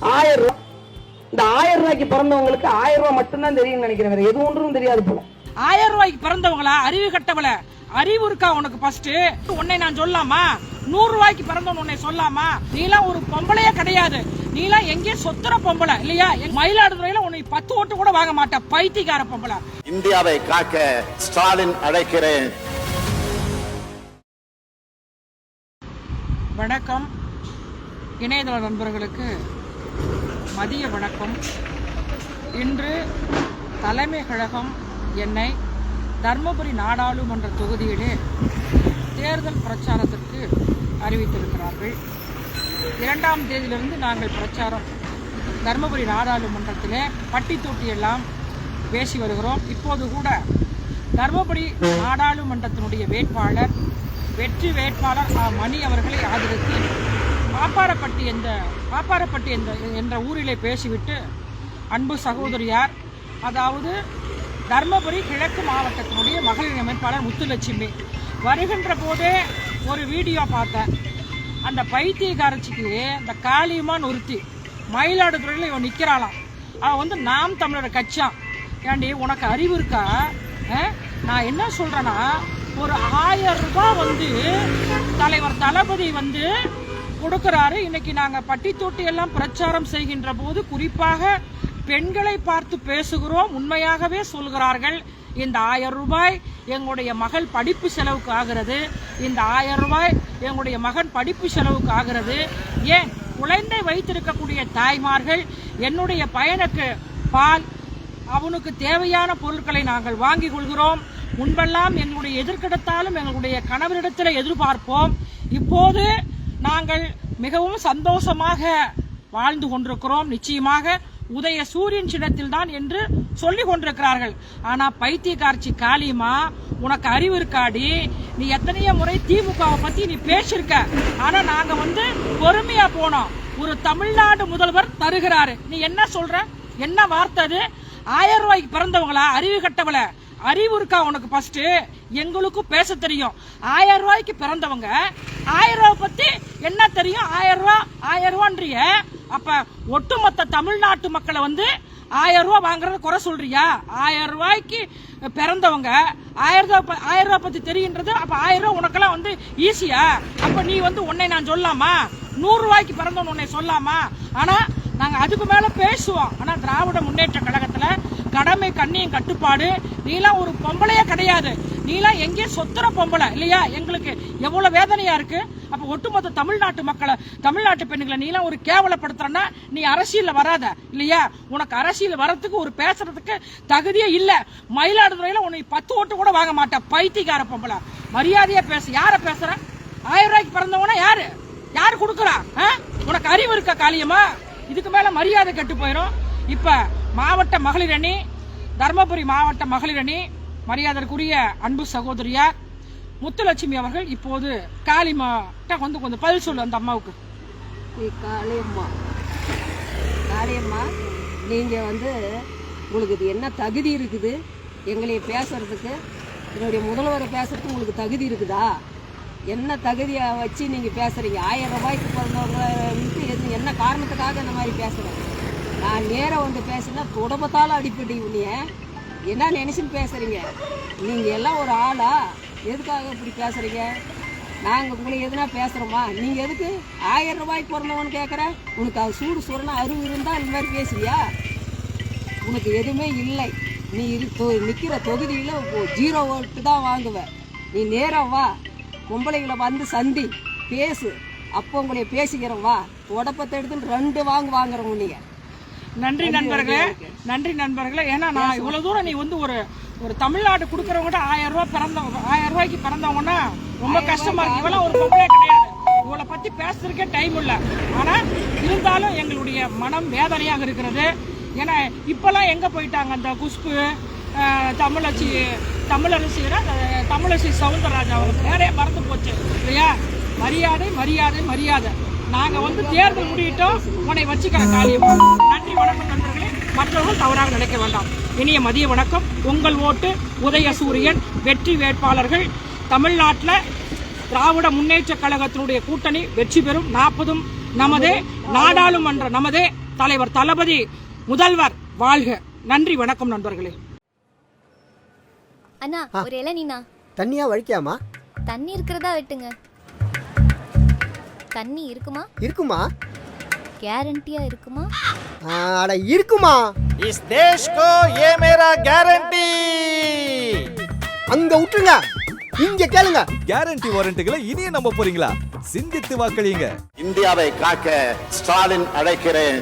ஆயிரம் ரூபாய் இந்த ஆயிரம் ரூபாய்க்கு பிறந்தவங்களுக்கு ஆயிரம் ரூபாய் மட்டும்தான் தெரியும்னு நினைக்கிறேன் வேற எது ஒன்றும் தெரியாது போல. ஆயிரம் ரூபாய்க்கு பிறந்தவங்களா? அறிவு கட்டவள. அறிவு இருக்கா உனக்கு ஃபர்ஸ்ட் உன்னை நான் சொல்லாமா? நூறு ரூபாய்க்கு பிறந்தவன் உன்னை சொல்லாமா? நீலாம் ஒரு பொம்பளையே கிடையாது. நீலாம் எங்கேயும் சொத்துற பொம்பளை இல்லையா? மயிலாடுதுறையில உன்னை பத்து ஓட்டு கூட வாங்க மாட்ட பைத்தியக்கார பொம்பளை. இந்தியாவை காக்க ஸ்டாலின் அழைக்கிறேன். வணக்கம். இணையதள நண்பர்களுக்கு மதிய வணக்கம் இன்று தலைமை கழகம் என்னை தர்மபுரி நாடாளுமன்ற தொகுதியிலே தேர்தல் பிரச்சாரத்திற்கு அறிவித்திருக்கிறார்கள் இரண்டாம் தேதியிலிருந்து நாங்கள் பிரச்சாரம் தர்மபுரி நாடாளுமன்றத்திலே பட்டி தொட்டி எல்லாம் பேசி வருகிறோம் இப்போது கூட தர்மபுரி நாடாளுமன்றத்தினுடைய வேட்பாளர் வெற்றி வேட்பாளர் ஆ. மணி அவர்களை ஆதரித்து பாப்பாரப்பட்டி என்ற பாப்பாரப்பட்டி என்ற என்ற ஊரிலே பேசிவிட்டு அன்பு சகோதரியார் அதாவது தர்மபுரி கிழக்கு மாவட்டத்தினுடைய மகளிர் அமைப்பாளர் முத்துலட்சுமி. வருகின்ற போதே ஒரு வீடியோ பார்த்தேன். அந்த பைத்தியக்காரச்சிக்கு அந்த காளியமான் ஒருத்தி மயிலாடுதுறையில் இவன் நிற்கிறாளாம் அவன் வந்து நாம் தமிழோட கட்சியான் ஏண்டி உனக்கு அறிவு இருக்கா? நான் என்ன சொல்கிறேன்னா ஒரு ஆயிரம் ரூபாய் வந்து தலைவர் தளபதி வந்து கொடுக்கிறாரு. இன்னைக்கு நாங்கள் பட்டி தொட்டி எல்லாம் பிரச்சாரம் செய்கின்ற போது குறிப்பாக பெண்களை பார்த்து பேசுகிறோம். உண்மையாகவே சொல்கிறார்கள் இந்த ஆயிரம் ரூபாய் எங்களுடைய மகள் படிப்பு செலவுக்கு ஆகிறது. இந்த ஆயிரம் ரூபாய் எங்களுடைய மகன் படிப்பு செலவுக்கு ஆகிறது. ஏன்? குழந்தை வைத்திருக்கக்கூடிய தாய்மார்கள் என்னுடைய பையனுக்கு பால் அவனுக்கு தேவையான பொருட்களை நாங்கள் வாங்கிக் கொள்கிறோம். முன்பெல்லாம் எங்களுடைய எதிர்கிடத்தாலும் எங்களுடைய கணவரிடத்தில் எதிர்பார்ப்போம். இப்போது நாங்கள் மிகவும் சந்தோஷமாக வாழ்ந்து கொண்டிருக்கிறோம். நிச்சயமாக உதய சூரியன் சின்னத்தில் தான் என்று சொல்லி கொண்டிருக்கிறார்கள். ஆனா பைத்தியக்காரச்சி காளியம்மா உனக்கு அறிவு இருக்காடி. நீ எத்தனையோ முறை திமுகவை பத்தி நீ பேசியிருக்க. ஆனா நாங்க வந்து பொறுமையா போனோம். ஒரு தமிழ்நாடு முதல்வர் தருகிறாரு. நீ என்ன சொல்ற? என்ன வார்த்தை அது? ஆயிரம் ரூபாய்க்கு பிறந்தவங்களா? அறிவு கட்டவள? அறிவு இருக்கா உனக்கு ஃபர்ஸ்ட் எங்களுக்கும் பேச தெரியும். ஆயிரம் ரூபாய்க்கு பிறந்தவங்க ஆயிரம் ரூபாய் பத்தி என்ன தெரியும்? ஆயிரம் ரூபா ஆயிரம் ரூபான்றிய? அப்ப ஒட்டுமொத்த தமிழ்நாட்டு மக்களை வந்து ஆயிரம் ரூபா வாங்குறது குறை சொல்றியா? ஆயிரம் ரூபாய்க்கு பிறந்தவங்க ஆயிரம் ரூபாய் ப- ஆயிரம் ரூபாய் பத்தி தெரியுன்றது அப்ப ஆயிரம் ரூபாய் உனக்கெல்லாம் வந்து ஈஸியா? அப்ப நீ வந்து உன்னை நான் சொல்லாமா? நூறு ரூபாய்க்கு பிறந்தவன் உன்னை சொல்லாமா? ஆனா நாங்க அதுக்கு மேல பேசுவோம். ஆனா திராவிட முன்னேற்ற கழகத்துல கடமை கண்ணியம் கட்டுப்பாடு நீலாம் ஒரு பொம்பளையே கிடையாது. நீலாம் எங்கேயும் சொத்துற பொம்பளை இல்லையா? எங்களுக்கு எவ்வளவு வேதனையா இருக்கு. அப்ப ஒட்டுமொத்த தமிழ்நாட்டு மக்களை தமிழ்நாட்டு பெண்களை நீலாம் ஒரு கேவலப்படுத்துறன்னா நீ அரசியல வராத இல்லையா? உனக்கு அரசியல் வரத்துக்கு ஒரு பேசுறதுக்கு தகுதியே இல்ல. மயிலாடுதுறையில உனக்கு பத்து ஓட்டு கூட வாங்க மாட்டேன் பைத்தியக்கார பொம்பளை. மரியாதையா பேச. யார பேசுற? ஆயிரம் ரூபாய்க்கு பிறந்தவனா யாரு? யாரு கொடுக்குறா? உனக்கு அறிவு இருக்கா காளியம்மா? இதுக்கு மேல மரியாதை கெட்டு போயிடும் இப்ப மாவட்ட மகளிர் அணி தர்மபுரி மாவட்ட மகளிர் அணி மரியாதைக்குரிய அன்பு சகோதரியார் முத்துலட்சுமி அவர்கள் இப்போது காளிமாட்ட வந்து கொஞ்சம் பதில் சொல்லு அந்த அம்மாவுக்கு. காளியம்மா. காளியம்மா நீங்கள் வந்து உங்களுக்கு இது என்ன தகுதி இருக்குது? எங்களை பேசுறதுக்கு என்னுடைய முதல்வரை பேசுறதுக்கு உங்களுக்கு தகுதி இருக்குதா? என்ன தகுதியை வச்சு நீங்கள் பேசுகிறீங்க ஆயிரம் ரூபாய்க்கு பிறந்தவங்க வந்து எது- என்ன காரணத்துக்காக இந்த மாதிரி பேசுகிறேன் நான் நேராக வந்து பேசினா குடும்பத்தால் அடிப்படை உன்னைய என்ன நினைச்சுன்னு பேசுகிறீங்க நீங்கள் எல்லாம் ஒரு ஆளா? எதுக்காக இப்படி பேசுகிறீங்க நாங்கள் உங்களை எதுனா பேசுகிறோமா நீங்கள் எதுக்கு ஆயிரம் ரூபாய்க்கு பிறந்தவன்னு கேட்குற உனக்கு அது சூடு சுரண அருவு இருந்தால் இந்த மாதிரி பேசுவியா? உனக்கு எதுவுமே இல்லை. நீ நிற்கிற தொ- தொகுதியில் ஜீரோ ஓட்டு தான் வாங்குவ. நீ நேரம் வா. பொம்பளைகளை வந்து சந்தி. பேசு. அப்போ உங்களைய பேசிக்கிறோம் வா. உடப்பத்தை எடுத்துன்னு ரெண்டு வாங்கு வாங்குறோம் நீங்கள் நன்றி நண்பர்களே. நன்றி நண்பர்களே. ஏன்னா நான் இவ்வளவு தூரம் நீ வந்து ஒரு ஒரு தமிழ்நாடு கொடுக்கறவங்க ஆயிரம் ரூபாய் பிறந்தவங்க ஆயிரம் ரூபாய்க்கு பிறந்தவங்கன்னா ரொம்ப கஷ்டமா இருக்கு. இவெல்லாம் ஒரு பொம்பளே கிடையாது. இவளை பத்தி பேசுறதுக்கே டைம் இல்ல. ஆனா இருந்தாலும் எங்களுடைய மனம் வேதனையாக இருக்கிறது. ஏன்னா இப்பெல்லாம் எங்க போயிட்டாங்க அந்த குஷ்பு தமிழச்சி தமிழரசி அஹ், தமிழரசி சவுந்தரராஜா அவங்க? பேரே மறந்து போச்சு. இல்லையா? மரியாதை மரியாதை மரியாதை. நாங்க வந்து தேர்தல் முடியிட்டோம் உன்னை வச்சுக்கிற காலியமா நன்றி. வணக்கம் நண்பர்களே மற்றவர்கள் தவறாக நினைக்க வேண்டாம். இனிய மதிய வணக்கம். உங்கள் ஓட்டு உதயசூரியன் வெற்றி வேட்பாளர்கள் தமிழ்நாட்டில் திராவிட முன்னேற்ற கழகத்தினுடைய கூட்டணி வெற்றி பெறும் நாற்பதும் நமதே நாடாளுமன்ற நமதே. தலைவர் தளபதி முதல்வர் வாழ்க. நன்றி வணக்கம் நண்பர்களே. அண்ணா ஒரு இளநீண்ணா தண்ணியா வழிக்காமா? தண்ணி இருக்கிறதா வெட்டுங்க. தண்ணி இருக்குமா? இருக்குமா? கேரண்டியா இருக்குமா? அட இருக்குமா? இஸ் தேஷ் கோ ஏ மேரா கேரண்டி அங்க விட்டுருங்க. இங்க கேளுங்க. கேரண்டி வாரண்டிகளை இனியே நம்ப போறீங்களா? சிந்தித்து வாக்களியுங்க. இந்தியாவை காக்க ஸ்டாலின் அழைக்கிறேன்.